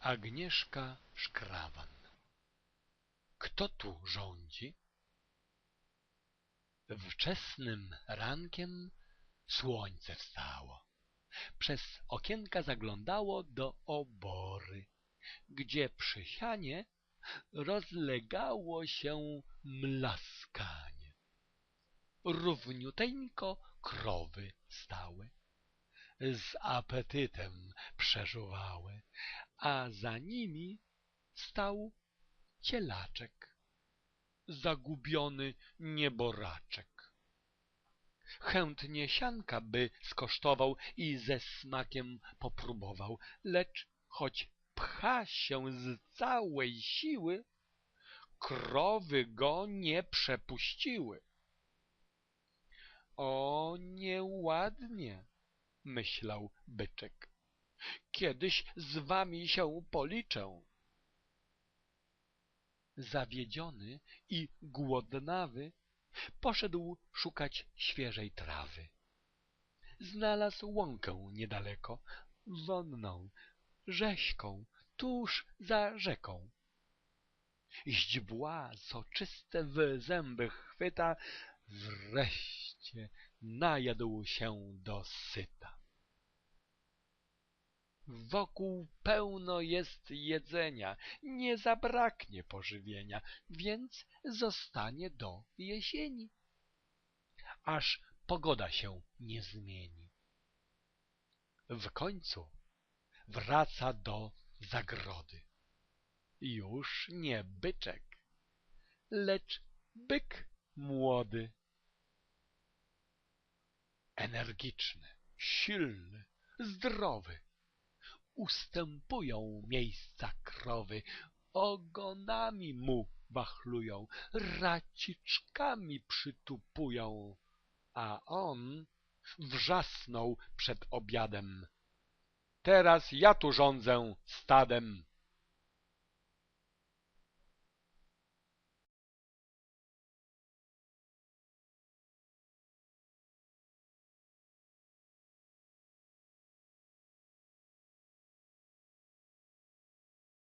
Agnieszka Szkrawan Kto tu rządzi? Wczesnym rankiem słońce wstało. Przez okienka zaglądało do obory, gdzie przy sianie rozlegało się mlaskanie. Równiuteńko krowy stały z apetytem przeżuwały, a za nimi stał cielaczek, zagubiony nieboraczek. Chętnie sianka by skosztował i ze smakiem popróbował, lecz choć pcha się z całej siły, krowy go nie przepuściły. O, nieładnie, myślał byczek. Kiedyś z wami się policzę. Zawiedziony i głodnawy poszedł szukać świeżej trawy. Znalazł łąkę niedaleko, wonną, rześką, tuż za rzeką. Źdźbła soczyste w zęby chwyta, wreszcie najadł się dosyta. Wokół pełno jest jedzenia, nie zabraknie pożywienia, więc zostanie do jesieni, aż pogoda się nie zmieni. W końcu wraca do zagrody. Już nie byczek, lecz byk młody. Energiczny, silny, zdrowy ustępują miejsca krowy, ogonami mu wachlują, raciczkami przytupują, a on wrzasnął przed obiadem. Teraz ja tu rządzę stadem.